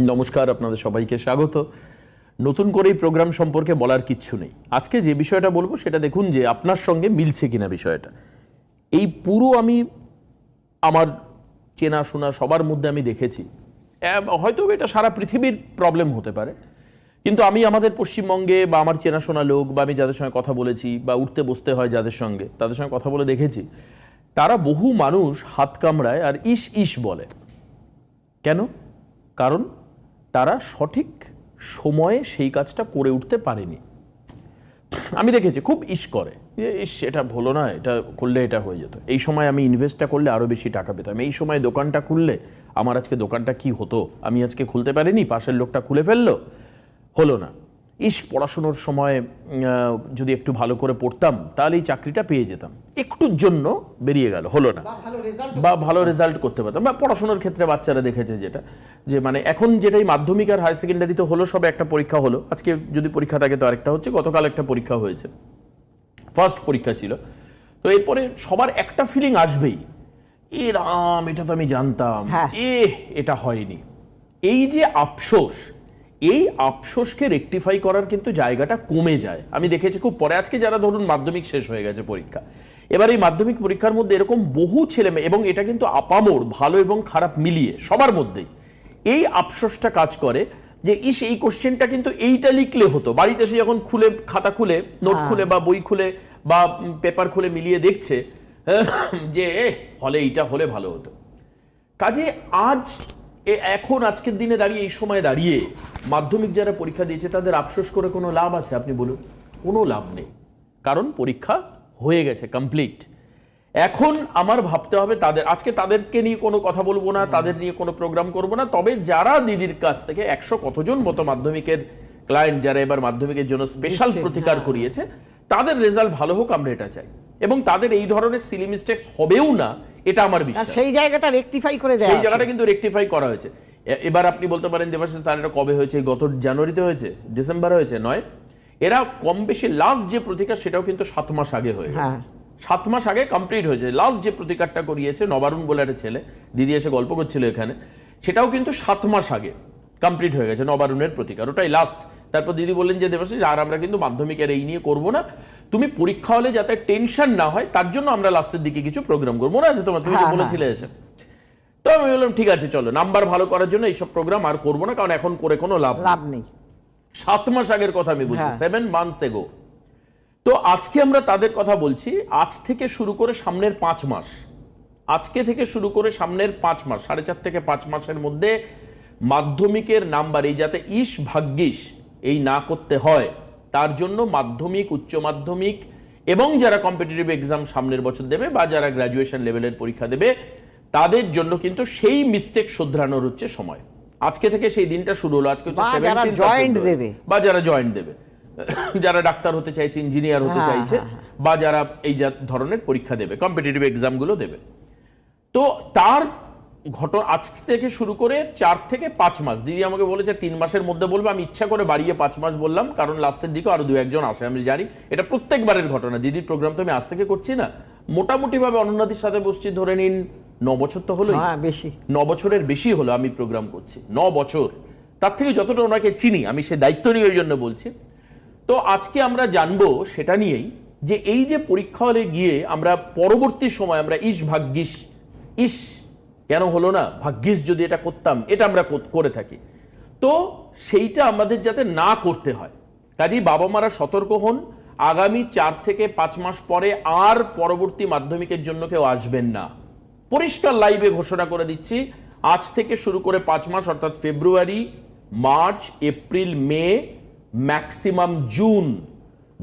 নমস্কার, আপনাদের সবাইকে স্বাগত। নতুন করে এই প্রোগ্রাম সম্পর্কে বলার কিচ্ছু নেই। আজকে যে বিষয়টা বলব, সেটা দেখুন যে আপনার সঙ্গে মিলছে কিনা বিষয়টা। এই পুরো আমি আমার চেনাশোনা সবার মধ্যে আমি দেখেছি। হয়তো এটা সারা পৃথিবীর প্রবলেম হতে পারে। কিন্তু আমি আমাদের পশ্চিমবঙ্গে বা আমার চেনাশোনা লোক বা আমি যাদের সঙ্গে কথা বলেছি বা উঠতে বসতে হয় যাদের সঙ্গে, তাদের সঙ্গে কথা বলে দেখেছি, তারা বহু মানুষ হাত কামড়ায় আর ইস ইস বলে। কেন? কারণ তারা সঠিক সময়ে সেই কাজটা করে উঠতে পারেনি। আমি দেখেছি, খুব ইস করে। যে, ইস, এটা হলো না, এটা করলে এটা হয়ে যেত। এই সময় আমি ইনভেস্টটা করলে আরও বেশি টাকা পেতাম। এই সময় দোকানটা খুললে আমার আজকে দোকানটা কি হতো? আমি আজকে খুলতে পারিনি, পাশের লোকটা খুলে ফেলল? হলো না। ইস পড়াশুনোর সময় যদি একটু ভালো করে পড়তাম তাহলে এই চাকরিটা পেয়ে যেতাম। একটুর জন্য বেরিয়ে গেল হলো না। বা ভালো রেজাল্ট করতে পারতাম। বা পড়াশোনার ক্ষেত্রে বাচ্চারা দেখেছে যেটা যে মানে এখন যেটাই মাধ্যমিক আর হায়ার সেকেন্ডারিতে হলো সবে একটা পরীক্ষা হলো। আজকে যদি পরীক্ষা থাকে তো আরেকটা হচ্ছে গতকাল একটা পরীক্ষা হয়েছে। ফার্স্ট পরীক্ষা ছিল। তো এরপরে সবার একটা ফিলিং আসবেই। এ রাম এটা তো আমি জানতাম। হ্যাঁ। এ এটা হয়নি। এই যে আফসোস এই আফসোসকে রেকটিফাই করার কিন্তু জায়গাটা কমে যায়। আমি দেখেছি খুব পরে আজকে যারা ধরুন মাধ্যমিক শেষ হয়ে গেছে পরীক্ষা এবার এই মাধ্যমিক পরীক্ষার মধ্যে এরকম বহু ছেলে মেয়ে এবং এটা কিন্তু আপামোর ভালো এবং খারাপ মিলিয়ে সবার মধ্যেই এই আফসোসটা কাজ করে যে ইস এই কোশ্চেনটা কিন্তু এইটা লিখলে হতো। বাড়িতে এসে যখন খুলে খাতা খুলে নোট খুলে বা বই খুলে বা পেপার খুলে মিলিয়ে দেখছে যে এ, হলে এইটা হলে ভালো হতো। কাজে আজ এখন আজকের দিনে দাঁড়িয়ে এই সময় দাঁড়িয়ে মাধ্যমিক যারা পরীক্ষা দিয়েছে তাদের আফসোস করে কোনো লাভ আছে? আপনি বলুন। কোনো লাভ নেই। কারণ পরীক্ষা হয়ে গেছে কমপ্লিট এখন আমার ভাবতে হবে তাদের আজকে তাদেরকে নিয়ে কোনো কথা বলব না তাদের নিয়ে কোনো প্রোগ্রাম করব না। তবে যারা দিদির কাছ থেকে একশো কতজন মতো মাধ্যমিকের ক্লায়েন্ট যারা এবার মাধ্যমিকের জন্য স্পেশাল প্রতিকার করিয়েছে তাদের রেজাল্ট ভালো হোক আমরা এটা চাই। এবং তাদের এই ধরনের সিলি মিস্টেক্স হবেও না এটা আমার বিশ্বাস। সেই জায়গাটা রেকটিফাই করে দেয় সেই জায়গাটা কিন্তু রেকটিফাই করা হয়েছে। এবার আপনি বলতে পারেন দেবাশিস তার এটা কবে হয়েছে? গত জানুয়ারিতে হয়েছে? ডিসেম্বরে হয়েছে? নয়। এরা কম বেশি লাস্ট যে প্রতিকার সেটাও কিন্তু সাত মাস আগে হয়ে গেছে। হ্যাঁ। সাত মাস আগে কমপ্লিট হয়েছে। লাস্ট যে প্রতিকারটা করিয়েছে নবারুণ বলে একটা ছেলে দিদি এসে গল্প করছিল এখানে সেটাও কিন্তু সাত মাস আগে কমপ্লিট হয়ে গেছে নবারুণের প্রতিকার। ওটাই লাস্ট তারপর দিদি বললেন যে দেবাশিস আর আমরা কিন্তু মাধ্যমিকের এই নিয়ে করব না। তুমি পরীক্ষা হলে যাতে টেনশন না হয় তার জন্য আমরা লাস্টের দিকে কিছু প্রোগ্রাম করব। মনে আছে তোমার? তুমি হ্যাঁ, হ্যাঁ। বলেছিলে এসে। তো আমি বললাম ঠিক আছে চলো। নাম্বার ভালো করার জন্য এইসব প্রোগ্রাম আর করব না কারণ এখন করে কোনো লাভ লাভ নেই। সাত মাস আগের কথা আমি বলছি। সেভেন মান্থস এগো তো আজকে আমরা তাদের কথা বলছি আজ থেকে শুরু করে সামনের পাঁচ মাস। আজকে থেকে শুরু করে সামনের পাঁচ মাস সাড়ে চার থেকে পাঁচ মাসের মধ্যে মাধ্যমিকের নাম্বার এই যাতে ইস ভাগ্যিস এই না করতে হয় তার জন্য মাধ্যমিক উচ্চ মাধ্যমিক এবং যারা কম্পিটিটিভ এক্সাম সামনের বছর দেবে বা যারা গ্র্যাজুয়েশন লেভেলের পরীক্ষা দেবে তাদের জন্য কিন্তু সেই মিস্টেক শুধরানোর হচ্ছে সময়। আজকে থেকে সেই দিনটা শুরু হলো। আজকে হচ্ছে বা যারা 17th joint October। দেবে। বা যারা জয়েন্ট দেবে। যারা ডাক্তার হতে চাইছে ইঞ্জিনিয়ার হতে হ্যাঁ, চাইছে বা যারা এই ধরনের পরীক্ষা দেবে কম্পিটিটিভ এক্সামগুলো দেবে। তো তার ঘটনা আজ থেকে শুরু করে চার থেকে পাঁচ মাস। দিদি আমাকে বলেছে তিন মাসের মধ্যে বলব আমি ইচ্ছা করে বাড়িয়ে পাঁচ মাস বললাম কারণ লাস্টের দিকে আরও দু একজন আসে আমি জানি। এটা প্রত্যেকবারের ঘটনা। দিদির প্রোগ্রাম তো আমি আজ থেকে করছি না। মোটামুটি ভাবে অনন্যাদির সাথে বসছি ধরে নিন ন বছর তো হলোই। হ্যাঁ বেশি। ন বছরের বেশি হলো আমি প্রোগ্রাম করছি ন বছর। তার থেকে যতটা ওনাকে চিনি আমি সে দায়িত্ব নিয়ে ওই জন্য বলছি। তো আজকে আমরা জানব সেটা নিয়েই যে এই যে পরীক্ষা হলে গিয়ে আমরা পরবর্তী সময় আমরা ইস ভাগ্যিস ইস কেন হলো না? ভাগ্যিস যদি এটা করতাম, এটা আমরা করে থাকি। তো সেইটা আমাদের যাতে না করতে হয়। কাজেই বাবা মারা সতর্ক হন। আগামী চার থেকে পাঁচ মাস পরে আর পরবর্তী মাধ্যমিকের জন্য কেউ আসবেন না। পরিষ্কার লাইভে ঘোষণা করে দিচ্ছি, আজ থেকে শুরু করে পাঁচ মাস, অর্থাৎ February, March, April, May, maximum June.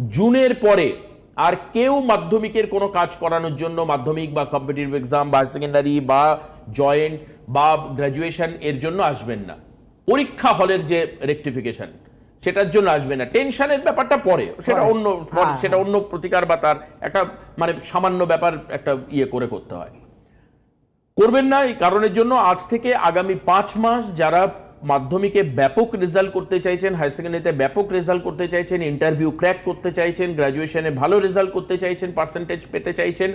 জুনের পরে আর কেউ মাধ্যমিকের কোনো কাজ করানোর জন্য, মাধ্যমিক বা কম্পিটিটিভ এক্সাম বা সেকেন্ডারি বা জয়েন্ট বা গ্র্যাজুয়েশন এর জন্য আসবেন না। পরীক্ষা হলের যে রেকটিফিকেশন সেটার জন্য আসবে না। টেনশনের ব্যাপারটা পরে সেটা অন্য হ্যাঁ, সেটা অন্য প্রতিকার বা তার একটা মানে সামান্য ব্যাপার একটা ইয়ে করে করতে হয়। করবেন না এই কারণের জন্য আজ থেকে আগামী পাঁচ মাস যারা মাধ্যমিকে ব্যাপক রেজাল্ট করতে চাইছেন হায়ার সেকেন্ডারিতে ব্যাপক রেজাল্ট করতে চাইছেন ইন্টারভিউ ক্র্যাক করতে চাইছেন গ্র্যাজুয়েশনে ভালো রেজাল্ট করতে চাইছেন পার্সেন্টেজ পেতে চাইছেন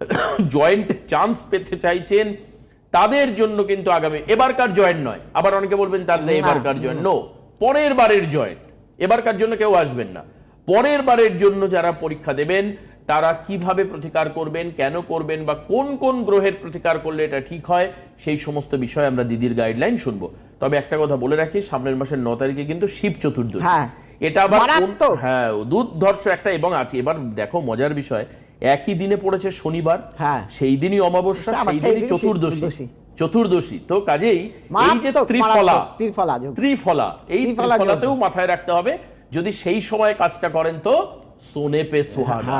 জয়েন্ট চান্স পেতে চাইছেন তাদের জন্য কিন্তু আগামী এবারকার জয়েন্ট নয়। আবার অনেকে বলবেন তার এবারকার জয়েন্ট নো পরের বারের জয়েন্ট এবারকার জন্য কেউ আসবেন না। পরের বারের জন্য যারা পরীক্ষা দেবেন তারা কীভাবে প্রতিকার করবেন কেন করবেন বা কোন কোন গ্রহের প্রতিকার করলে এটা ঠিক হয় সেই সমস্ত বিষয় আমরা দিদির গাইডলাইন শুনব। তবে একটা কথা বলে রাখি সামনের মাসের ন তারিখে কিন্তু শিব চতুর্দশী। হ্যাঁ। এটা আবার। হ্যাঁ দুর্ধর্ষ একটা এবং আছে। এবার দেখো মজার বিষয় একই দিনে পড়েছে শনিবার হ্যাঁ। সেই দিনই অমাবস্যা সেই সেই দিনই চতুর্দশী। চতুর্দশী। তো কাজেই এই যে ত্রিফলা ত্রিফলা ত্রিফলা এই ত্রিফলা ত্রিফলাতেও মাথায় রাখতে হবে যদি সেই সময় কাজটা করেন তো সোনে পে সোহাগা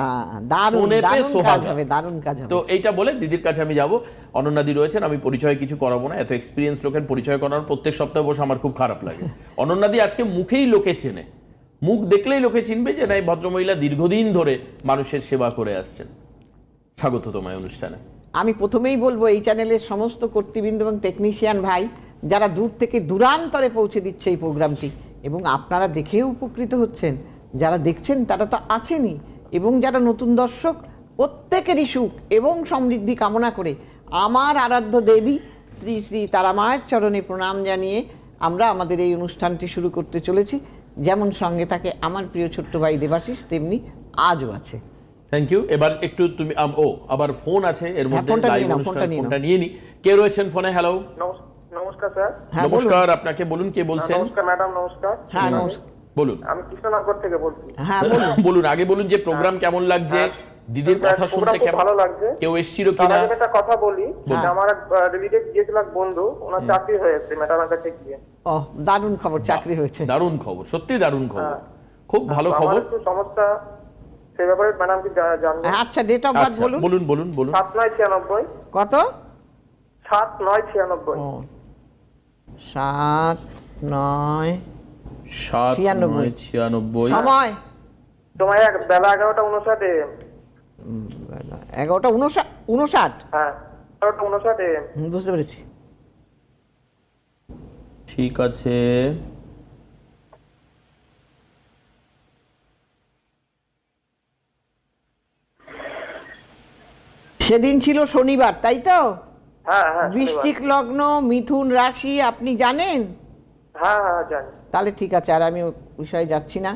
সোনে পে সোহাগা। দারুণ কাজ হবে। তো এইটা বলে দিদির কাছে আমি যাব। অনন্যাদি রয়েছেন আমি পরিচয় কিছু করাবো না এত এক্সপিরিয়েন্স লোকের পরিচয় করানোর প্রত্যেক সপ্তাহে বসে আমার খুব খারাপ লাগে। অনন্যাদি আজকে মুখেই লোকে চেনে। মুখ দেখলেই লোকে চিনবে যে না, এই ভদ্রমহিলা দীর্ঘদিন ধরে মানুষের সেবা করে আসছেন। স্বাগত তোমায় অনুষ্ঠানে। আমি প্রথমেই বলব, এই চ্যানেলের সমস্ত কর্তৃবৃন্দ এবং টেকনিশিয়ান ভাই, যারা দূর থেকে দূরান্তরে পৌঁছে দিচ্ছে এই প্রোগ্রামটি, এবং আপনারা দেখেও উপকৃত হচ্ছেন। যারা দেখছেন, তারা তো আছেনই, এবং যারা নতুন দর্শক, প্রত্যেকেরই সুখ এবং সমৃদ্ধি কামনা করে আমার আরাধ্য দেবী শ্রী শ্রী তারা মায়ের চরণে প্রণাম জানিয়ে আমরা আমাদের এই অনুষ্ঠানটি শুরু করতে চলেছি। যেমন সঙ্গে থাকে আমার প্রিয় ছোট্ট ভাই দেবাশিস তেমনি আজও আছে। থ্যাংক ইউ এবার একটু তুমি ও আবার ফোন আছে এর মধ্যে ফোনটা লাইভ অনুষ্ঠান ফোনটা নিয়ে নি। কে রয়েছেন ফোনে হ্যালো নমস্কার স্যার। হ্যাঁ নমস্কার আপনাকে বলুন কে বলছেন? নমস্কার ম্যাডাম নমস্কার। হ্যাঁ নমস্কার। বলুন। আমি কৃষ্ণনগর থেকে বলছি। হ্যাঁ বলুন। বলুন আগে বলুন যে প্রোগ্রাম কেমন লাগছে হ্যাঁ। দিদির হ্যাঁ, কথা শুনতে কেমন? ভালো লাগছে। কেউ এসেছিল কিনা? আমি একটা কথা বলি। যে আমার এক রিলেটিভ গিয়েছিল এক বন্ধু ওনার চাকরি হয়েছে ম্যাডামের কাছে গিয়ে। ও দারুণ খবর চাকরি হয়েছে। দারুণ খবর সত্যি দারুণ খবর। হ্যাঁ। খুব ভালো তো আমার খবর। একটু সমস্যা সেই ব্যাপারে ম্যাডাম কি জা- জানবেন আচ্ছা ডেট অফ বার্থ বলুন। বলুন বলুন বলুন। সাত নয় ছিয়ানব্বই। কত? সাত নয় ছিয়ানব্বই। ও সাত নয় সাত ছিয়ানব্বই। নয় ছিয়ানব্বই। সময়। তোমার বেলা এগারোটা উনষাট এম এগারোটা উনষাট উনষাট? হ্যাঁ এগারোটা উনষাট বুঝতে পেরেছি। ঠিক আছে। সেদিন ছিল শনিবার তাই তো? হ্যাঁ হ্যাঁ শনিবার। লগ্ন মিথুন রাশি আপনি জানেন? হ্যাঁ হ্যাঁ জানি। তাহলে ঠিক আছে আর আমি বিষয়ে যাচ্ছি না।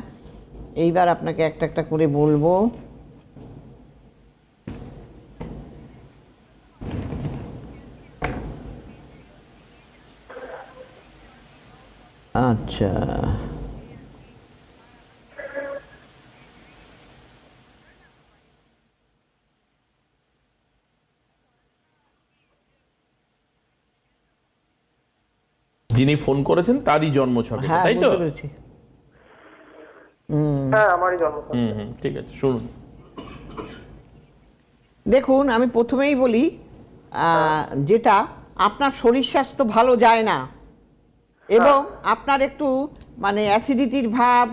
এইবার আপনাকে একটা একটা করে বলব। আচ্ছা। যিনি ফোন করেছেন তারই জন্ম ছকে হ্যাঁ তাই তো? হ্যাঁ আমারই জন্ম হুম হুম ঠিক আছে শুনুন। দেখুন আমি প্রথমেই বলি আহ, যেটা আপনার শরীর স্বাস্থ্য ভালো যায় না এবং আপনার একটু মানে অ্যাসিডিটির ভাব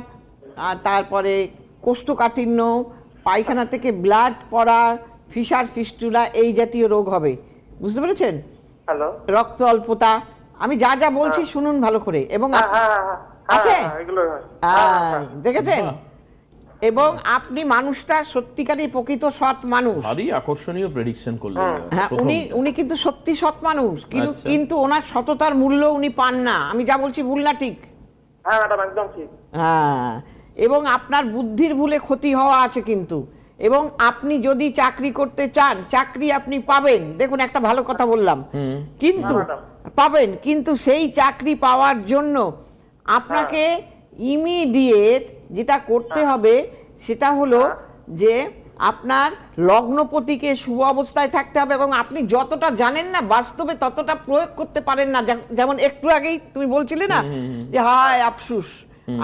তারপরে কোষ্ঠকাঠিন্য পায়খানা থেকে ব্লাড পড়া ফিসার ফিস্টুলা এই জাতীয় রোগ হবে বুঝতে পেরেছেন হ্যালো রক্ত অল্পতা আমি যা যা বলছি শুনুন ভালো করে এবং হ্যাঁ হ্যাঁ হ্যাঁ হ্যাঁ আছে? হ্যাঁ, হয়। হ্যাঁ, হ্যাঁ, হ্যাঁ। দেখেছেন এবং আপনি মানুষটা সত্যিকারই প্রকৃত সৎ মানুষ। ভারী আকর্ষণীয় প্রেডিকশন করলেন হ্যাঁ উনি উনি কিন্তু সত্যি সৎ মানুষ। কিন্তু আচ্ছা। কিন্তু ওনার সততার মূল্য উনি পান না। আমি যা বলছি ভুল না ঠিক? হ্যাঁ ম্যাডাম একদম ঠিক। হ্যাঁ। এবং আপনার বুদ্ধির ভুলে ক্ষতি হওয়া আছে কিন্তু। এবং আপনি যদি চাকরি করতে চান চাকরি আপনি পাবেন। দেখুন একটা ভালো কথা বললাম। কিন্তু হ্যাঁ, পাবেন কিন্তু সেই চাকরি পাওয়ার জন্য আপনাকে ইমিডিয়েট যেটা করতে হবে সেটা হলো যে আপনার লগ্নপতিকে শুভ অবস্থায় থাকতে হবে এবং আপনি যতটা জানেন না বাস্তবে ততটা প্রয়োগ করতে পারেন না। যেমন একটু আগেই তুমি বলছিলে না যে হায় আফসুস।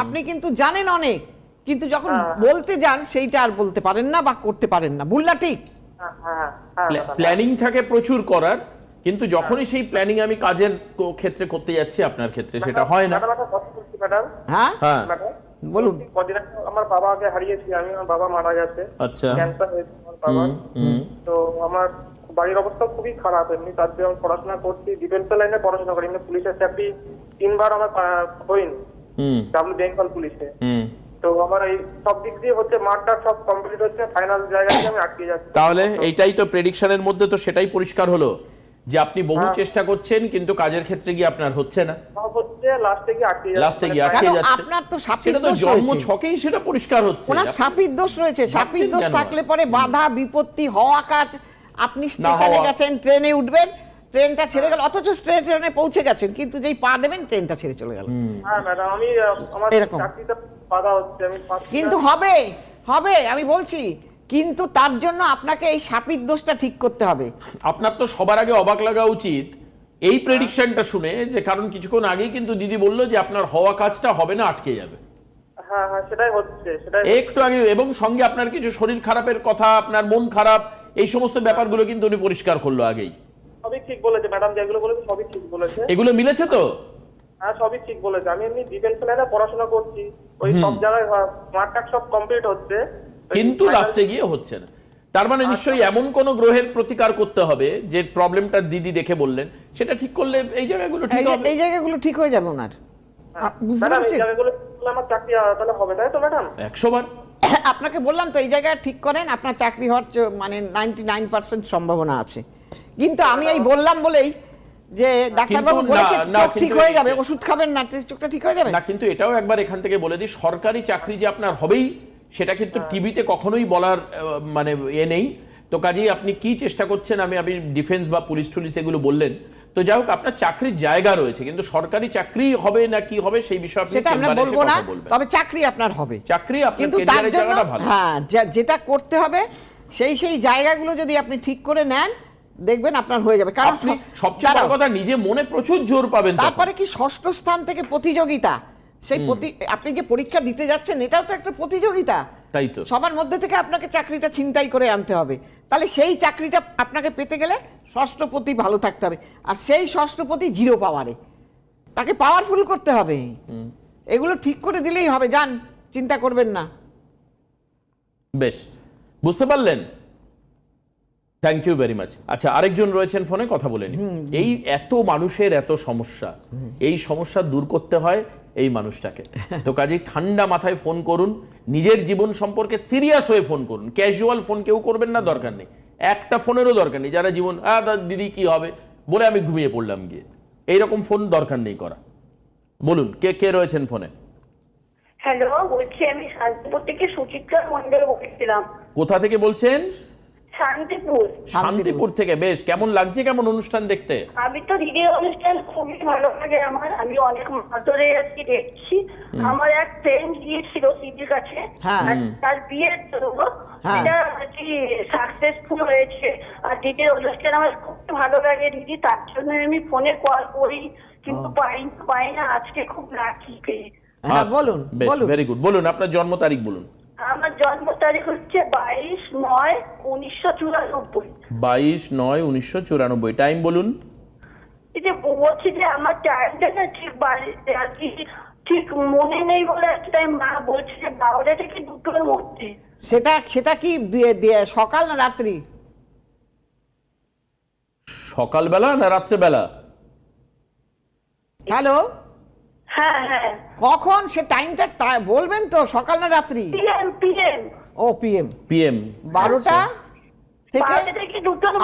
আপনি কিন্তু জানেন অনেক কিন্তু যখন বলতে যান সেইটা আর বলতে পারেন না বা করতে পারেন না। ভুল না ঠিক? হ্যাঁ হ্যাঁ হ্যাঁ। প্ল্যানিং থাকে প্রচুর করার কিন্তু যখনই সেই প্ল্যানিং আমি কাজের ক্ষেত্রে করতে যাচ্ছি আপনার ক্ষেত্রে সেটা হয় না। হ্যাঁ? হ্যাঁ। ম্যাডাম বলুন। কদিন আগে আমার বাবাকে হারিয়েছি আমি আমার বাবা মারা গেছে। আচ্ছা। ক্যান্সার হয়েছে আমার বাবার। তো আমার বাড়ির অবস্থা খুবই খারাপ এমনি তার জন্য পড়াশোনা করছি ডিফেন্স লাইনে পড়াশোনা করি এমনি পুলিশের চাকরি তিনবার আমার ডাব্লিউ বেঙ্গল পুলিশে। তো আমার এই সব দিক দিয়ে হচ্ছে মাঠটা সব কমপ্লিট হচ্ছে ফাইনাল জায়গায় আমি আটকে যাচ্ছি। তাহলে এইটাই তো প্রেডিকশনের মধ্যে তো সেটাই পরিষ্কার হলো। যে আপনি বহু চেষ্টা করছেন কিন্তু কাজের ক্ষেত্রে গিয়ে আপনার হচ্ছে না। লাস্টে গিয়ে আটকে যাচ্ছে। লাস্টে গিয়ে মানে আটকে কেন? যাচ্ছে। আপনার তো সেটা তো জন্ম ছকেই সেটা পরিষ্কার হচ্ছে। ওনার সাপির দোষ রয়েছে। সাপির দোষ থাকলে পরে বাধা বিপত্তি হওয়া কাজ। আপনি স্টেশনে গেছেন ট্রেনে উঠবেন ট্রেনটা ছেড়ে গেল অথচ ট্রেনে পৌঁছে গেছেন কিন্তু যেই পা দেবেন ট্রেনটা ছেড়ে চলে গেল। হ্যাঁ ম্যাডাম আমি আমার এরকম। বাধা হচ্ছে আমি কিন্তু হবে হবে আমি বলছি কিন্তু তার জন্য আপনাকে এই সাপির দোষটা ঠিক করতে হবে। আপনার তো সবার আগে অবাক লাগা উচিত। এই প্রেডিকশনটা শুনে যে কারণ কিছুক্ষণ আগেই কিন্তু দিদি বলল যে আপনার হওয়া কাজটা হবে না আটকে যাবে। হ্যাঁ হ্যাঁ সেটাই হচ্ছে সেটাই একটু আগে এবং সঙ্গে আপনার কিছু শরীর খারাপের কথা আপনার মন খারাপ এই সমস্ত ব্যাপারগুলো কিন্তু উনি পরিষ্কার করল আগেই। সবই ঠিক বলেছে ম্যাডাম যেগুলো বলেছে সবই ঠিক বলেছে। এগুলো মিলেছে তো? হ্যাঁ সবই ঠিক বলেছে। আমি এমনি ডিফেন্স লাইনে পড়াশোনা করছি ওই সব জায়গায় মার্ক টাক সব কমপ্লিট হচ্ছে। কিন্তু লাস্টে গিয়ে হচ্ছে না। তার মানে নিশ্চয়ই এমন কোন গ্রহের প্রতিকার করতে হবে যে প্রবলেমটা দিদি দেখে বললেন সেটা ঠিক করলে এই জায়গাগুলো ঠিক হবে। এই জায়গাগুলো ঠিক হয়ে যাবে ওনার। আ- বুঝতে ম্যাডাম এই জায়গাগুলো করলে আমার চাকরি তাহলে হবে তাই তো ম্যাডাম? একশো বার। আপনাকে বললাম তো এই জায়গায় ঠিক করেন আপনার চাকরি হওয়ার মানে নাইনটি নাইন পার্সেন্ট সম্ভাবনা আছে। কিন্তু আমি এই বললাম বলেই যে ডাক্তারবাবু কিন্তু না- না, ঠিক হয়ে যাবে ওষুধ খাবেন না চোখটা ঠিক হয়ে যাবে? না কিন্তু এটাও একবার এখান থেকে বলে দিই সরকারি চাকরি যে আপনার হবেই সেটা কিন্তু টিভিতে কখনোই বলার মানে এ নেই। তো কাজেই আপনি কি চেষ্টা করছেন আমি আমি ডিফেন্স বা পুলিশ টুলিশ এগুলো বললেন। তো যাই হোক আপনার চাকরির জায়গা রয়েছে কিন্তু সরকারি চাকরি হবে না কি হবে সেই বিষয়ে আপনি আমরা বলব না তবে চাকরি আপনার হবে। চাকরি আপনার জন্য জায়গাটা ভালো। হ্যাঁ যেটা করতে হবে সেই সেই জায়গাগুলো যদি আপনি ঠিক করে নেন দেখবেন আপনার হয়ে যাবে। কারণ আপনি সবচেয়ে বড় কথা নিজে মনে প্রচুর জোর পাবেন তারপরে কি ষষ্ঠ স্থান থেকে প্রতিযোগিতা? সেই প্রতি আপনি যে পরীক্ষা দিতে যাচ্ছেন এটাও তো একটা প্রতিযোগিতা। তাই তো। সবার মধ্যে থেকে আপনাকে চাকরিটা ছিনতাই করে আনতে হবে। তাহলে সেই চাকরিটা আপনাকে পেতে গেলে ষষ্ঠপতি ভালো থাকতে হবে। আর সেই ষষ্ঠপতি জিরো পাওয়ারে। তাকে পাওয়ারফুল করতে হবে। এগুলো ঠিক করে দিলেই হবে যান চিন্তা করবেন না। বেশ বুঝতে পারলেন? থ্যাংক ইউ ভেরি মাচ আচ্ছা আরেকজন রয়েছেন ফোনে কথা বলে এই এত মানুষের এত সমস্যা। এই সমস্যা দূর করতে হয় এই মানুষটাকে। তো কাজেই ঠান্ডা মাথায় ফোন করুন নিজের জীবন সম্পর্কে সিরিয়াস হয়ে ফোন করুন। ক্যাজুয়াল ফোন কেউ করবেন না দরকার নেই। একটা ফোনেরও দরকার নেই যারা জীবন আ দিদি কি হবে? বলে আমি ঘুমিয়ে পড়লাম গিয়ে। এইরকম ফোন দরকার নেই করা। বলুন কে কে রয়েছেন ফোনে? হ্যালো বলছি আমি শান্তিপুর থেকে সুচিত্রা মন্ডল বলছিলাম। কোথা থেকে বলছেন? শান্তিপুর। শান্তিপুর থেকে বেশ। কেমন লাগছে কেমন অনুষ্ঠান দেখতে? আমি তো দিদির অনুষ্ঠান খুবই ভালো লাগে আমার। আমি অনেক মাস ধরে আজকে দেখছি। আমার এক ফ্রেন্ড গিয়েছিল দিদির কাছে। হ্যাঁ। আর তার বিয়ের জন্য হ্যাঁ। সেটা আজকে সাকসেসফুল হয়েছে। আর দিদির অনুষ্ঠান আমার খুব ভালো লাগে দিদি। তার জন্য আমি ফোনে কল করি। কিন্তু পাই পাই না। আজকে খুব লাকি পেয়ে হ্যাঁ আচ্ছা, বলুন বেশ ভেরি গুড বলুন আপনার জন্ম তারিখ বলুন। আমার জন্ম তারিখ হচ্ছে বাইশ নয় উনিশশো চুরানব্বই। বাইশ নয় উনিশশো চুরানব্বই। টাইম বলুন। এই যে বলছি যে আমার টাইমটা না ঠিক বাড়িতে আর কি ঠিক মনে নেই বলে একটা টাইম মা বলছে যে বারোটা থেকে দুটোর মধ্যে। সেটা সেটা কি দিয়ে দিয়ে সকাল না রাত্রি? সকালবেলা না রাত্রেবেলা? হ্যালো? হ্যাঁ হ্যাঁ। কখন? সে টাইমটা বলবেন তো সকাল না রাত্রি? পিএম পিএম ও পিএম পিএম বারোটা থেকে?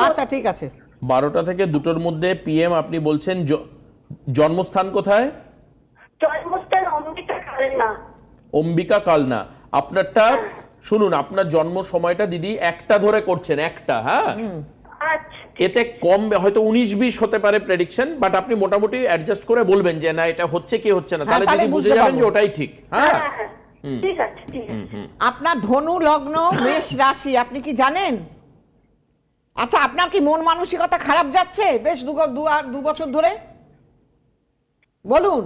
আচ্ছা ঠিক আছে। বারোটা থেকে দুটোর মধ্যে পিএম আপনি বলছেন জন্মস্থান কোথায়? জন্মস্থান অমৃতা কালনা। অম্বিকা কালনা। আপনারটা শুনুন আপনার জন্ম সময়টা দিদি একটা ধরে করছেন একটা হ্যাঁ? এতে কম হয়তো উনিশ বিশ হতে পারে প্রেডিকশন বাট আপনি মোটামুটি অ্যাডজাস্ট করে বলবেন যে না এটা হচ্ছে কি হচ্ছে না। হ্যাঁ, তাহলে দিদি বুঝে যাবেন যে ওটাই ঠিক। হ্যাঁ ঠিক আছে ঠিক আছে। আপনার ধনু লগ্ন মেষ রাশি আপনি কি জানেন? আচ্ছা আপনার কি মন মানসিকতা খারাপ যাচ্ছে? বেশ দু দু আর দু বছর ধরে? বলুন।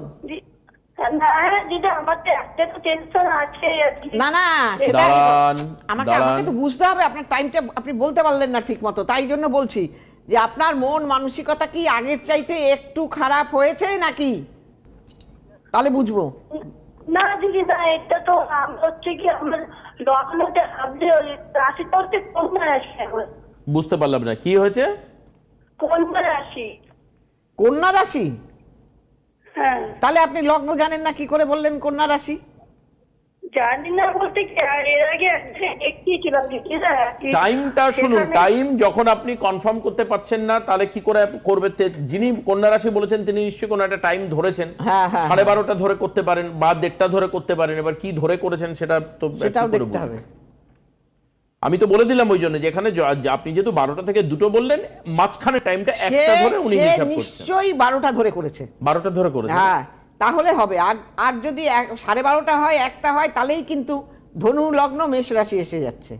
না দিদি আমার তো একটা তো টেনশন আছে। না না আমাকে আমাকে তো বুঝতে হবে আপনার টাইমটা আপনি বলতে পারলেন না ঠিক মতো তাই জন্য বলছি যে আপনার মন মানসিকতা কি আগের চাইতে একটু খারাপ হয়েছে নাকি? তাহলে বুঝব। না দিদি না এটা তো আমার হচ্ছে কি আমার রাশিটা হচ্ছে কন্যা রাশি বুঝতে পারলাম না কি হয়েছে? কন্যা রাশি। কন্যা রাশি? তাহলে আপনি লগ্ন জানেন না কি করে বললেন কন্যা রাশি? জানি না বলতে কি এর আগে দেখিয়েছিলাম টাইমটা শুনুন টাইম যখন আপনি কনফার্ম করতে পারছেন না তাহলে কি করে করবে? যিনি কন্যা রাশি বলেছেন তিনি নিশ্চয়ই কোনো একটা টাইম ধরেছেন। হ্যাঁ, হ্যাঁ, সাড়ে বারোটা ধরে করতে পারেন বা দেড়টা ধরে করতে পারেন এবার কি ধরে করেছেন সেটা তো সেটাও দেখতে হবে। আমি তো বলে দিলাম ওই জন্য যেখানে আপনি যেহেতু বারোটা থেকে দুটো বললেন মাঝখানে টাইমটা একটা ধরে উনি হিসাব করছেন। নিশ্চয়ই বারোটা ধরে করেছে। বারোটা ধরে করেছেন হ্যাঁ তাহলে হবে। আর আর যদি সাড়ে বারোটা হয় একটা হয় তাহলেই কিন্তু ধনু লগ্ন মেষ রাশি এসে যাচ্ছে।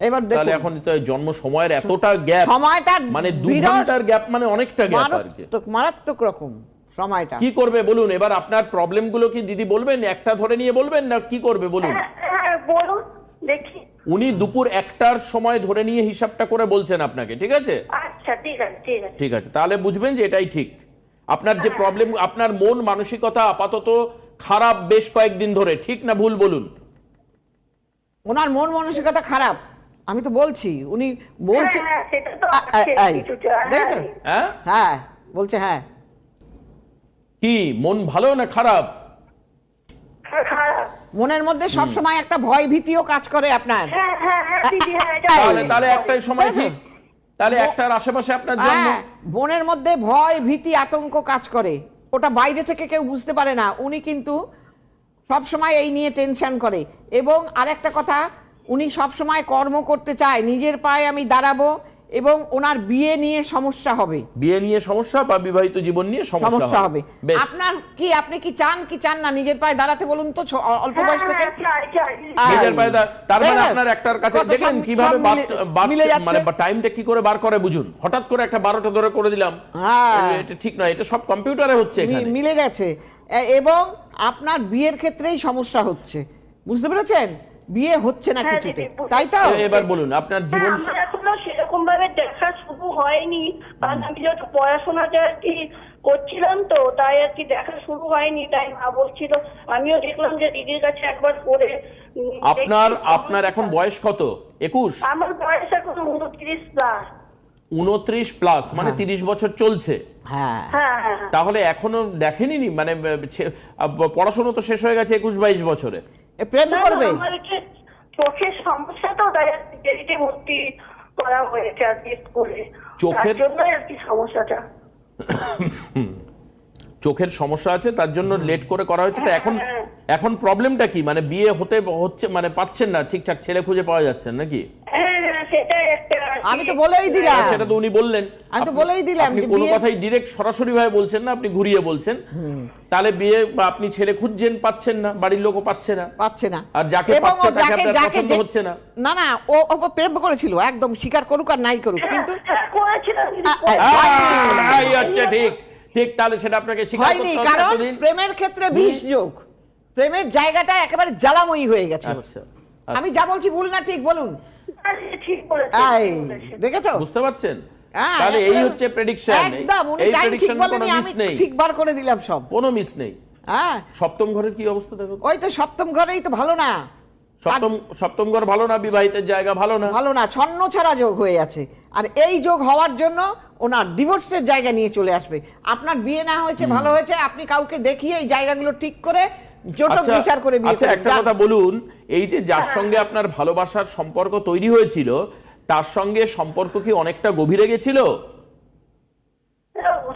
এবার তাহলে এখন তো জন্ম সময়ের এতটা গ্যাপ সময়টা মানে দু ঘণ্টার গ্যাপ মানে অনেকটা গ্যাপ আর কি। মারাত্মক রকম সময়টা। কি করবে বলুন? এবার আপনার প্রবলেমগুলো কি দিদি বলবেন? একটা ধরে নিয়ে বলবেন না কি করবে বলুন? হ্যাঁ বলুন। দেখি। উনি দুপুর একটার সময় ধরে নিয়ে হিসাবটা করে বলছেন আপনাকে ঠিক আছে? আচ্ছা ঠিক আছে ঠিক আছে। ঠিক আছে তাহলে বুঝবেন যে এটাই ঠিক। আপনার যে প্রবলেম আপনার মন মানসিকতা আপাতত খারাপ বেশ কয়েকদিন ধরে ঠিক না ভুল বলুন? ওনার মন মানসিকতা খারাপ আমি তো বলছি উনি বলছে হ্যাঁ, হ্যাঁ? হ্যাঁ। হ্যাঁ বলছে হ্যাঁ। কি মন ভালো না খারাপ? খারাপ। মনের মধ্যে সব সময় একটা ভয় ভীতিও কাজ করে আপনার। হ্যাঁ হ্যাঁ হ্যাঁ হ্যাঁ তাহলে। তাহলে একটাই সময় ঠিক তাহলে একটার আশেপাশে আপনার জন্ম। হ্যাঁ, মধ্যে ভয় ভীতি আতঙ্ক কাজ করে। ওটা বাইরে থেকে কেউ বুঝতে পারে না। উনি কিন্তু সব সময় এই নিয়ে টেনশন করে। এবং আরেকটা কথা উনি সব সময় কর্ম করতে চায়। নিজের পায়ে আমি দাঁড়াবো এবং ওনার বিয়ে নিয়ে সমস্যা হবে। বিয়ে নিয়ে সমস্যা বা বিবাহিত জীবন নিয়ে সমস্যা হবে? আপনার কি আপনি কি চান কি চান না? নিজের পায়ে দাঁড়াতে বলুন তো অল্প হ্যাঁ, বয়স থেকে। হ্যাঁ, দিদি। আহ, নিজের পায়ে দাঁড়- তার মানে আপনার একটার কাছে সব- কীভাবে মিলে- যাচ্ছে। মানে টাইমটা কি করে বার করে বুঝুন। হঠাৎ করে একটা বারোটা ধরে করে দিলাম। হ্যাঁ। এটা ঠিক নয় এটা সব কম্পিউটারে হচ্ছে এখানে। মিলে গেছে। এবং আপনার বিয়ের ক্ষেত্রেই সমস্যা হচ্ছে। বুঝতে পেরেছেন? বিয়ে হচ্ছে না হ্যাঁ, কিছুতে। তাই তো? এবার বলুন আপনার হ্যাঁ, জীবন সেরকম ভাবে দেখা শুরু হয়নি। কারণ আমি যেহেতু পড়াশোনাটা আর কি করছিলাম তো তাই আর কি দেখা শুরু হয়নি তাই মা বলছিল। আমিও দেখলাম যে দিদির কাছে একবার উম, আপনার আপনার এখন বয়স কত? একুশ? আমার বয়স এখন উনত্রিশ প্লাস উনত্রিশ প্লাস মানে তিরিশ বছর চলছে। হ্যাঁ। হ্যাঁ হ্যাঁ হ্যাঁ। তাহলে এখনও দেখেনি নি? মানে পড়াশোনা তো শেষ হয়ে গেছে একুশ বাইশ বছরে। প্রেম করবে? চোখের সমস্যা তো তাই আর দেরিতে ভর্তি। করা হয়েছে আর কি স্কুলে। চোখের- আর কি সমস্যাটা। চোখের সমস্যা আছে তার জন্য লেট করে করা হয়েছে। তো এখন হ্যাঁ। এখন প্রবলেমটা কি? মানে বিয়ে হতে হচ্ছে মানে পাচ্ছেন না ঠিকঠাক ছেলে খুঁজে পাওয়া যাচ্ছে নাকি? হ্যাঁ হ্যাঁ, সেটাই। আমি তো বলেই দিলাম। হ্যাঁ, সেটা তো উনি বললেন। আমি তো বলেই দিলাম আপনি কোনো কথাই ডিরেক্ট সরাসরি ভাবে বলছেন না আপনি ঘুরিয়ে বলছেন। তাহলে বিয়ে বা আপনি ছেলে খুঁজছেন পাচ্ছেন না বাড়ির লোকও পাচ্ছে না। পাচ্ছে না। আর যাকে পাচ্ছে তাকে আপনার পছন্দ হচ্ছে না। না না ও ও প্রেম করেছিল একদম স্বীকার করুক আর নাই করুক কিন্তু করেছিলাম দিদি, আ, আ, করেছিলাম। আহ, এই হচ্ছে ঠিক। ঠিক তাহলে সেটা আপনাকে স্বীকার করতে হবে কারণ প্রেমের ক্ষেত্রে বিষ যোগ। প্রেমের জায়গাটা একেবারে জ্বালাময়ী হয়ে গেছে আচ্ছা। আমি যা বলছি ভুল না ঠিক বলুন। ঠিক বলেছেন, এই ঠিক বলেছেন। দেখেছ? বুঝতে পারছেন? তাহলে এই হচ্ছে প্রেডিকশন এই প্রেডিকশন কোনো মিস নেই। ঠিক করে দিলাম সব। কোনো মিস নেই। হ্যাঁ। সপ্তম ঘরের কি অবস্থা দেখো? ওই তো সপ্তম ঘরেই তো ভালো না। সপ্তম সপ্তম ঘর ভালো না বিবাহিতের জায়গা ভালো না? ভালো না ছন্ন ছাড়া যোগ হয়ে আছে। আর এই যোগ হওয়ার জন্য ওনার ডিভোর্সের জায়গা নিয়ে চলে আসবে। আপনার বিয়ে না হয়েছে ভালো হয়েছে আপনি কাউকে দেখিয়ে এই জায়গাগুলো ঠিক করে জটক আচ্ছা বিচার করে বিয়ে আচ্ছা একটা কথা বলুন এই যে যার সঙ্গে আপনার ভালোবাসার সম্পর্ক তৈরি হয়েছিল তার সঙ্গে সম্পর্ক কি অনেকটা গভীরে গেছিল?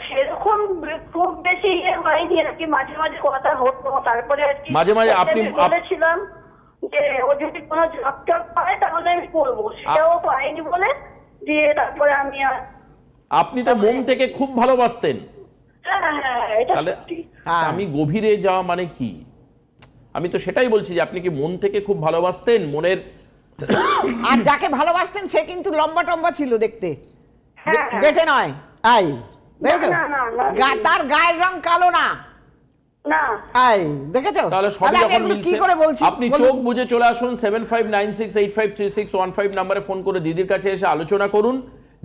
সেরকম খুব বেশি ইয়ে হয়নি আর কি মাঝে মাঝে কথা হতো। তারপরে আর কি মাঝে মাঝে আপনি- বলেছিলাম যে ও যদি কোনো জব টব পায় তাহলে আমি করব। সেটাও পাইনি বলে দিয়ে তারপরে আমি আর আপনি তো মন থেকে খুব ভালোবাসতেন। হ্যাঁ হ্যাঁ এটা হ্যাঁ। আমি গভীরে যাওয়া মানে কি? আমি তো সেটাই বলছি যে আপনি কি মন থেকে খুব ভালোবাসতেন? মনের আর যাকে ভালোবাসতেন সে কিন্তু লম্বা টম্বা ছিল দেখতে। হ্যাঁ, হ্যাঁ। বেটে নয়। আই তার গায়ের রং কালো না। না। আই দেখেছ? তাহলে সবই তাহলে আমি যখন এগুলো কি করে বলছি? আপনি চোখ বুঝে চলে আসুন seven five nine six eight five three six one five নাম্বারে ফোন করে দিদির কাছে এসে আলোচনা করুন।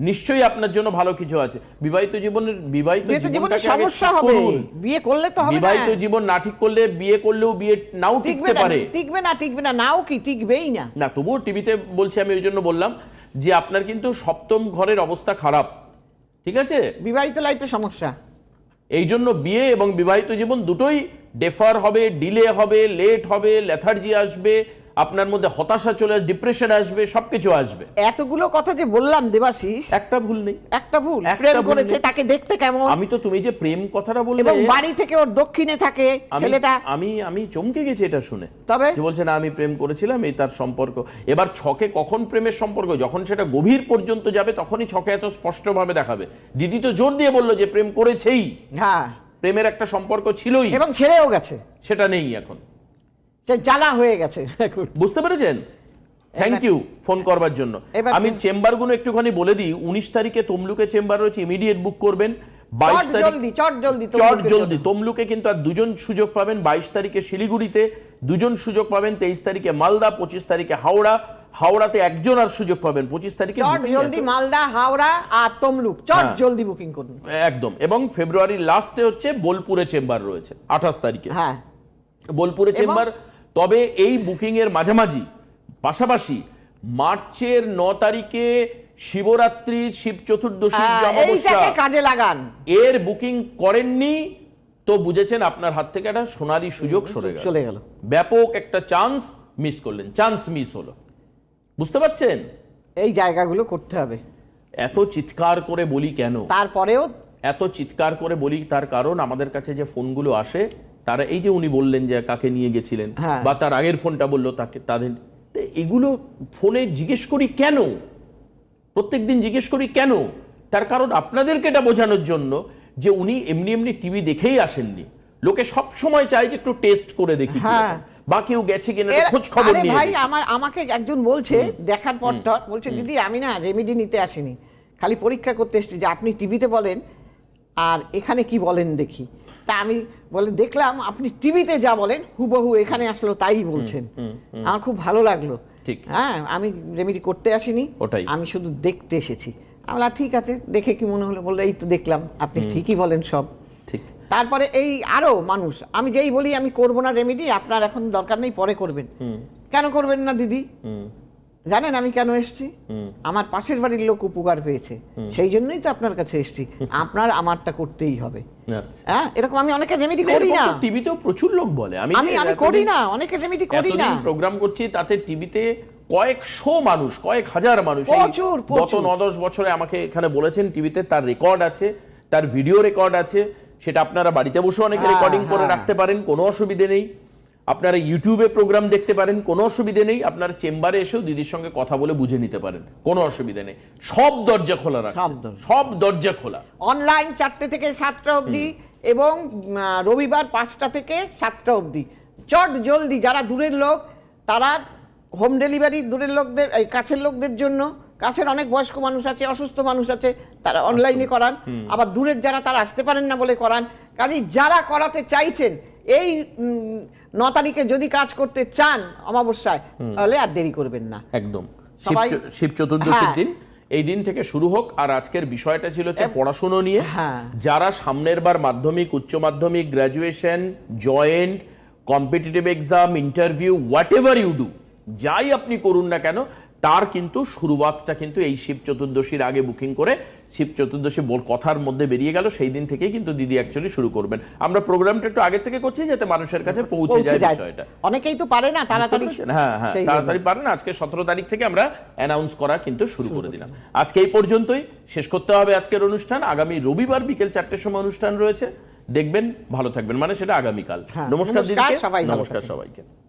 নিশ্চয়ই আপনার জন্য ভালো কিছু আছে। বিবাহিত জীবনের বিবাহিত জীবনটাকে সমস্যা হবে। বিয়ে করলে তো হবে বিবাহিত জীবন না ঠিক করলে বিয়ে করলেও বিয়ে নাও টিকতে পারে। টিকবে না টিকবে না নাও কি টিকবেই না। না তবুও টিভিতে বলছি আমি ওই জন্য বললাম যে আপনার কিন্তু সপ্তম ঘরের অবস্থা খারাপ। ঠিক আছে? বিবাহিত লাইফে সমস্যা। এই জন্য বিয়ে এবং বিবাহিত জীবন দুটোই ডেফার হবে ডিলে হবে লেট হবে লেথার্জি আসবে। আপনার মধ্যে হতাশা চলে ডিপ্রেশন আসবে সবকিছু আসবে। এতগুলো কথা যে বললাম দেবাশিস একটা ভুল নেই। একটা ভুল প্রেম করেছে তাকে দেখতে কেমন? আমি তো তুমি যে প্রেম কথাটা বললে এবং বাড়ি থেকে ওর দক্ষিণে থাকে ছেলেটা। আমি আমি চমকে গেছি এটা শুনে। তবে? যে বলছে না আমি প্রেম করেছিলাম এই তার সম্পর্ক। এবার ছকে কখন প্রেমের সম্পর্ক? যখন সেটা গভীর পর্যন্ত যাবে তখনই ছকে এত স্পষ্টভাবে দেখাবে। দিদি তো জোর দিয়ে বলল যে প্রেম করেছেই। হ্যাঁ। প্রেমের একটা সম্পর্ক ছিলই। এবং ছেড়েও গেছে। সেটা নেই এখন। জ্বালা হয়ে গেছে। বুঝতে পেরেছেন? থ্যাংক ইউ ফোন করবার জন্য। আমি চেম্বারগুলো একটুখানি বলে দিই। উনিশ তারিখে তমলুকে চেম্বার রয়েছে ইমিডিয়েট বুক করবেন। বাইশ চট তারিখ চট জলদি চট তমলুকের জলদি। জন্য। তমলুকে কিন্তু আর দুজন সুযোগ পাবেন। বাইশ তারিখে শিলিগুড়িতে দুজন সুযোগ পাবেন। তেইশ তারিখে মালদা পঁচিশ তারিখে হাওড়া। হাওড়াতে একজন আর সুযোগ পাবেন। পঁচিশ তারিখে জলদি মালদা হাওড়া আর তমলুক। চট হ্যাঁ। জলদি বুকিং করুন। একদম। এবং ফেব্রুয়ারির লাস্টে হচ্ছে বোলপুরে চেম্বার রয়েছে আঠাশ তারিখে। হ্যাঁ। বোলপুরে চেম্বার তবে এই বুকিংয়ের মাঝামাঝি পাশাপাশি মার্চের ন তারিখে শিবরাত্রি শিব চতুর্দশী হ্যাঁ, কাজে লাগান। এর বুকিং করেননি তো বুঝেছেন আপনার হাত থেকে একটা সোনারি সুযোগ সরে গেল। চলে গেল। ব্যাপক একটা চান্স মিস করলেন চান্স মিস হলো। বুঝতে পারছেন? এই জায়গাগুলো করতে হবে। এত চিৎকার করে বলি কেন? তারপরেও এত চিৎকার করে বলি তার কারণ আমাদের কাছে যে ফোনগুলো আসে তারা এই যে উনি বললেন যে কাকে নিয়ে গেছিলেন হ্যাঁ। বা তার আগের ফোনটা বলল তাকে তাদের এগুলো ফোনে জিজ্ঞেস করি কেন? প্রত্যেকদিন জিজ্ঞেস করি কেন? তার কারণ আপনাদেরকে এটা বোঝানোর জন্য যে উনি এমনি এমনি টিভি দেখেই আসেননি। লোকে সব সময় চায় যে একটু টেস্ট করে দেখি হ্যাঁ। বা কেউ গেছে কিনা খোঁজ খবর নিয়ে ভাই আমার আমাকে একজন বলছে দেখার পর বলছে দিদি আমি না রেমেডি নিতে আসিনি। খালি পরীক্ষা করতে এসেছি। যে আপনি টিভিতে বলেন আর এখানে কি বলেন দেখি। তা আমি বলে দেখলাম আপনি টিভিতে যা বলেন হুবহু এখানে আসলো তাই বলছেন। আমার খুব ভালো লাগল। ঠিক। হ্যাঁ আমি রেমেডি করতে আসিনি। ওটাই। আমি শুধু দেখতে এসেছি। আমি বললাম, ঠিক আছে দেখে কি মনে হলো? বলল এই তো দেখলাম আপনি ঠিকই বলেন সব। ঠিক। তারপরে এই আরও মানুষ আমি যেই বলি আমি করব না রেমেডি আপনার এখন দরকার নেই পরে করবেন। কেন করবেন না দিদি? জানেন আমি কেন এসেছি? আমার পাশের বাড়ির লোক উপকার পেয়েছে। সেই জন্যই তো আপনার কাছে এসেছি। আপনার আমারটা করতেই হবে। আচ্ছা। হ্যাঁ এরকম আমি অনেকে রেমেডি করি না। টিভিতেও প্রচুর লোক বলে। আমি আমি করি না অনেকে রেমেডি করি না। প্রোগ্রাম করছি তাতে টিভিতে কয়েকশো মানুষ কয়েক হাজার মানুষ প্রচুর, গত ন দশ বছরে আমাকে এখানে বলেছেন টিভিতে তার রেকর্ড আছে তার ভিডিও রেকর্ড আছে সেটা আপনারা বাড়িতে বসে অনেকে হ্যাঁ, রেকর্ডিং করে হ্যাঁ। রাখতে পারেন কোনো অসুবিধে নেই। আপনারা ইউটিউবে প্রোগ্রাম দেখতে পারেন কোনো অসুবিধে নেই। আপনার চেম্বারে এসেও দিদির সঙ্গে কথা বলে বুঝে নিতে পারেন। কোনো অসুবিধে নেই। সব দরজা খোলা রাখছে। সব দরজা। খোলা। অনলাইন চারটে থেকে সাতটা অবধি এবং রবিবার পাঁচটা থেকে সাতটা অবধি। চট জলদি যারা দূরের লোক তারা হোম ডেলিভারি দূরের লোকদের এই কাছের লোকদের জন্য কাছের অনেক বয়স্ক মানুষ আছে অসুস্থ মানুষ আছে তারা অনলাইনে করান। আবার দূরের যারা তারা আসতে পারেন না বলে করান। কাজেই যারা করাতে চাইছেন এই ন তারিখে যদি কাজ করতে চান অমাবস্যায় তাহলে আর দেরি করবেন না একদম শিব চতুর্দশীর হ্যাঁ। দিন এই দিন থেকে শুরু হোক আর আজকের বিষয়টা ছিল হচ্ছে পড়াশুনো নিয়ে হ্যাঁ। যারা সামনের বার মাধ্যমিক উচ্চ মাধ্যমিক graduation joint competitive exam interview whatever you do যাই আপনি করুন না কেন তার কিন্তু শুরুয়াতটা কিন্তু এই শিব চতুর্দশীর আগে বুকিং করে শিব চতুর্দশী বল কথার মধ্যে বেরিয়ে গেল সেই দিন থেকেই কিন্তু দিদি অ্যাকচুয়ালি শুরু করবেন। আমরা প্রোগ্রামটা একটু আগে থেকে করছি যাতে মানুষের কাছে পৌঁছে যায় বিষয়টা। অনেকেই তো পারে না তাড়াতাড়ি হ্যাঁ হ্যাঁ। তাড়াতাড়ি পারেন আজকে সতেরো তারিখ থেকে আমরা অ্যানাউন্স করা কিন্তু শুরু করে দিলাম। আজকে এই পর্যন্তই শেষ করতে হবে আজকের অনুষ্ঠান। আগামী রবিবার বিকেল চারটের সময় অনুষ্ঠান রয়েছে। দেখবেন ভালো থাকবেন। মানে সেটা আগামীকাল। হ্যাঁ, নমস্কার নমস্কার, দিদিকে নমস্কার সবাইকে।